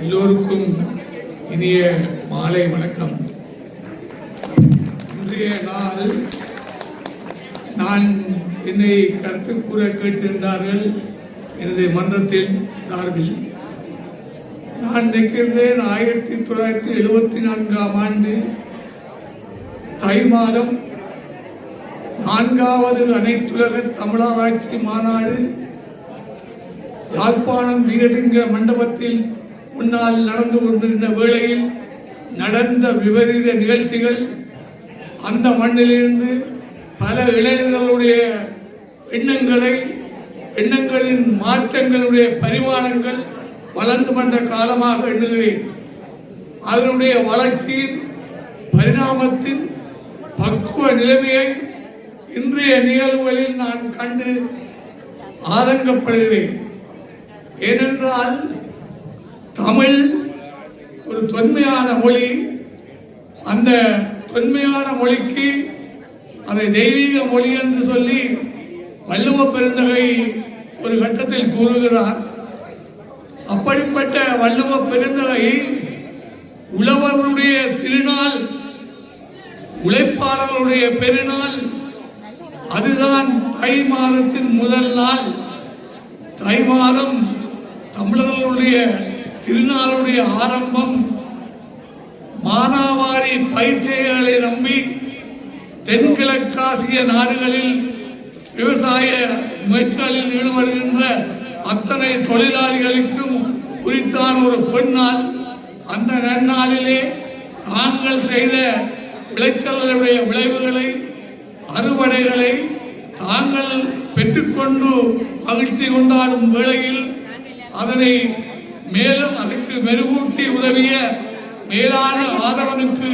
எல்லோருக்கும் இனிய மாலை வணக்கம். இன்றைய நாள் நான் என்னை கருத்து கூற கேட்டிருந்தார்கள் எனது மன்றத்தின் சார்பில். நான் நிற்கின்றேன் ஆயிரத்தி தொள்ளாயிரத்தி எழுபத்தி நான்காம் ஆண்டு தை மாதம் நான்காவது அனைத்துலக தமிழராட்சி மாநாடு. யாழ்ப்பாணம் வீரலிங்க மண்டபத்தில் முன்னால் நடந்து கொண்டிருந்த வேளையில் நடந்த விபரீத நிகழ்ச்சிகள் அந்த மண்ணிலிருந்து பல இளைஞர்களுடைய எண்ணங்களை எண்ணங்களின் மாற்றங்களுடைய பரிமாணங்கள் வளர்ந்து வந்த காலமாக எண்ணுகிறேன். அதனுடைய வளர்ச்சியின் பரிணாமத்தின் பக்குவ நிலைமையை இன்றைய நிகழ்வுகளில் நான் கண்டு ஆதங்கப்படுகிறேன். ஏனென்றால் தமிழ் ஒரு தொன்மையான மொழி. அந்த தொன்மையான மொழிக்கு அதை தெய்வீக மொழி என்று சொல்லி வள்ளுவ பெருந்தகை ஒரு கட்டத்தில் கூறுகிறார். அப்படிப்பட்ட வள்ளுவ பெருந்தகை உழவர்களுடைய திருநாள் உழைப்பாளர்களுடைய பெருநாள் அதுதான் தை மாதத்தின் முதல் நாள். தை மாதம் தமிழர்களுடைய திருநாளுடைய ஆரம்பம். மானாவாரி பயிற்சிகளை நம்பி தென்கிழக்காசிய நாடுகளில் விவசாய முயற்சிகளில் ஈடுபடுகின்ற அத்தனை தொழிலாளிகளுக்கும் குறித்தான ஒரு பெண்ணால் அந்த நன்னாளிலே தாங்கள் செய்த விளைச்சல்களுடைய விளைவுகளை அறுவடைகளை தாங்கள் பெற்றுக்கொண்டு மகிழ்ச்சி கொண்டாடும் வேளையில் அதனை மேலும் அதற்கு மெருகூட்டி உதவிய மேலான ஆதரவனுக்கு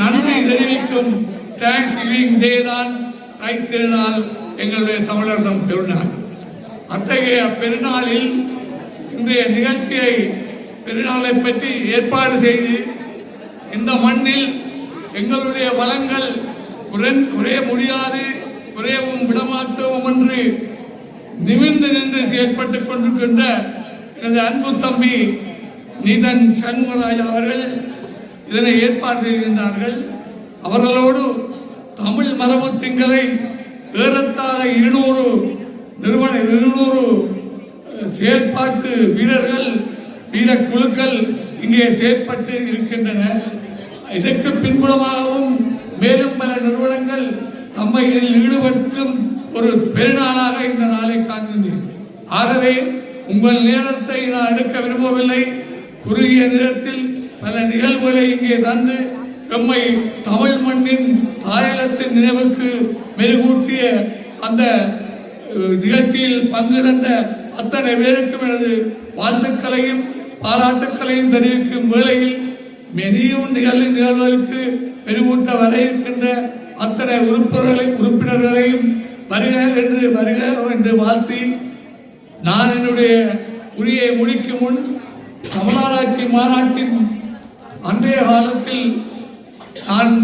நன்றி தெரிவிக்கும் தேங்க்ஸ் கிவிங் டே தான் தை திருநாள் எங்களுடைய தமிழர்தம் பெருநாள். அத்தகைய பெருநாளில் இன்றைய நிகழ்ச்சியை பெருநாளை பற்றி ஏற்பாடு செய்து இந்த மண்ணில் எங்களுடைய வளங்கள் குரன் குறைய முடியாது குறையவும் விடமாட்டோம் என்று நிமிர்ந்து நின்று செயற்பட்டுக் கொண்டிருக்கின்ற எனது அன்பு தம்பி நீதன் சண்முகராஜ் அவர்கள் இதனை ஏற்பாடு செய்கின்றார்கள் அவர்களோடு தமிழ் மரபு திங்களை ஏறத்தாழ இருநூறு நிறுவன இருநூறு செயற்பாட்டு வீரர்கள் வீர குழுக்கள் இங்கே செயற்பட்டு இருக்கின்றன. இதற்கு பின்புலமாகவும் தம்மை இதில் ஈடுபடுத்தும் ஒரு பெருநாளாக இந்த நாளை காண்கின்றேன். ஆகவே உங்கள் நேரத்தை நான் எடுக்க விரும்பவில்லை. குறுகிய நேரத்தில் பல நிகழ்வுகளை இங்கே தந்து எம்மை தமிழ் மண்ணின் தாயகத்தின் நினைவுக்கு மெருகூட்டிய அந்த நிகழ்ச்சியில் பங்கு தந்த அத்தனை பேருக்கும் எனது வாழ்த்துக்களையும் பாராட்டுக்களையும் தெரிவிக்கும் வேளையில் மெனியும் நிகழ்வு நிகழ்வுகளுக்கு மெருகூட்ட வர இருக்கின்ற அத்தனை உறுப்பினர்களை உறுப்பினர்களையும் வருக என்று வருக என்று வாழ்த்தி நான் என்னுடைய உரையை முடிக்கும் முன் தமிழராட்சி மாநாட்டின் அன்றைய காலத்தில் நான்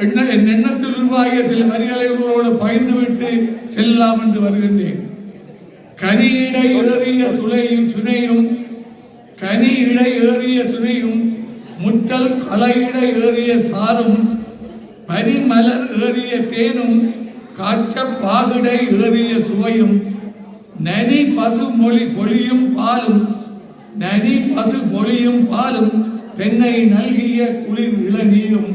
எண்ண என் எண்ணத்தில் உருவாகிய சில வரிகளை உங்களோடு பகிர்ந்துவிட்டு செல்லலாம் என்று வருகின்றேன். கனி இடை ஏறிய சுளையும் சுனையும் கனி இடை ஏறிய சுனையும் முட்டல் கலையிட ஏறிய சாரும் பரிமலர் ஏறிய தேனும் காய்ச்ச பாகுடை ஏறிய சுவையும் நனி பசு மொழி பொழியும் பாலும் நனி பசு பொழியும் பாலும் தென்னை நல்கிய குளிர் இளநீரும்.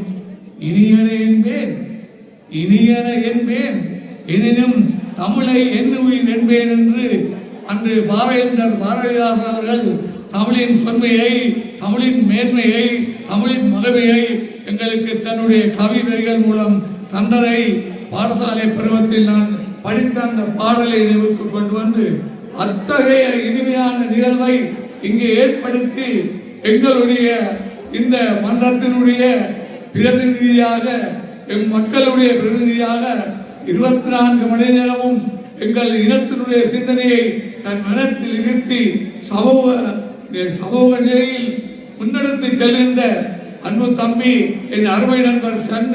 இனியன என்பேன் இனியன என்பேன் எனினும் தமிழை எண்ணுயிர் என்பேன் என்று அன்று பாவேந்தர் பாரதிதாசன் அவர்கள் தமிழின் தொன்மையை தமிழின் மேன்மையை தமிழின் மகிமையை எங்களுக்கு தன்னுடைய கவி வரிகள் மூலம் தந்தரை பாடசாலை பருவத்தில் நான் படித்த அந்த பாடலை நினைவுக்கு கொண்டு வந்து அத்தகைய இனிமையான நிகழ்வை இங்கே ஏற்படுத்தி எங்களுடைய இந்த மன்றத்தினுடைய பிரதிநிதியாக எம் மக்களுடைய பிரதிநிதியாக இருபத்தி நான்கு மணி நேரமும் எங்கள் இனத்தினுடைய சிந்தனையை தன் மனத்தில் இருத்தி சமூக சமூக நிலையில் முன்னெடுத்து செல்கின்ற அன்பு தம்பி என் அருமை நண்பர் சண்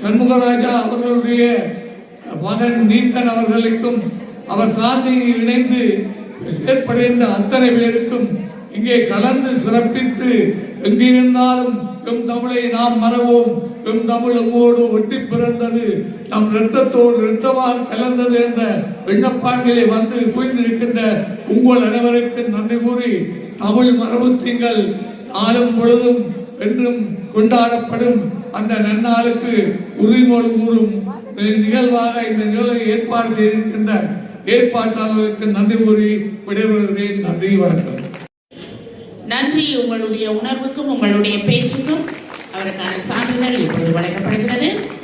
சண்முகராஜா அவர்களுடைய மகன் நீத்தன் அவர்களுக்கும் அவர் சாந்தியில் இணைந்து செயற்படுகின்ற அத்தனை பேருக்கும் இங்கே கலந்து சிறப்பித்து எங்கிருந்தாலும் எம் தமிழை நாம் மறவோம். எம் தமிழ் நம்மோடு ஒட்டி பிறந்தது நம் இரத்தத்தோடு இரத்தமாக கலந்தது என்ற எண்ணப்பாங்கிலே வந்து குவிந்திருக்கின்ற உங்கள் அனைவருக்கும் நன்றி கூறி தமிழ் மரபு திங்கள் நாளும் பொழுதும் என்றும் கொண்டாடப்படும். அந்த நன்னாளுக்கு உறுதிமொழி கூறும். நிகழ்வாக இந்த நிகழ்வை ஏற்பாடு செய்திருக்கின்ற ஏற்பாட்டாளர்களுக்கு நன்றி கூறி விடைபெறுகிறேன். நன்றி வணக்கம். நன்றி உங்களுடைய உணர்வுக்கும் உங்களுடைய பேச்சுக்கும் அவருக்கான சான்றிதழ் இப்பொழுது வழங்கப்படுகிறது.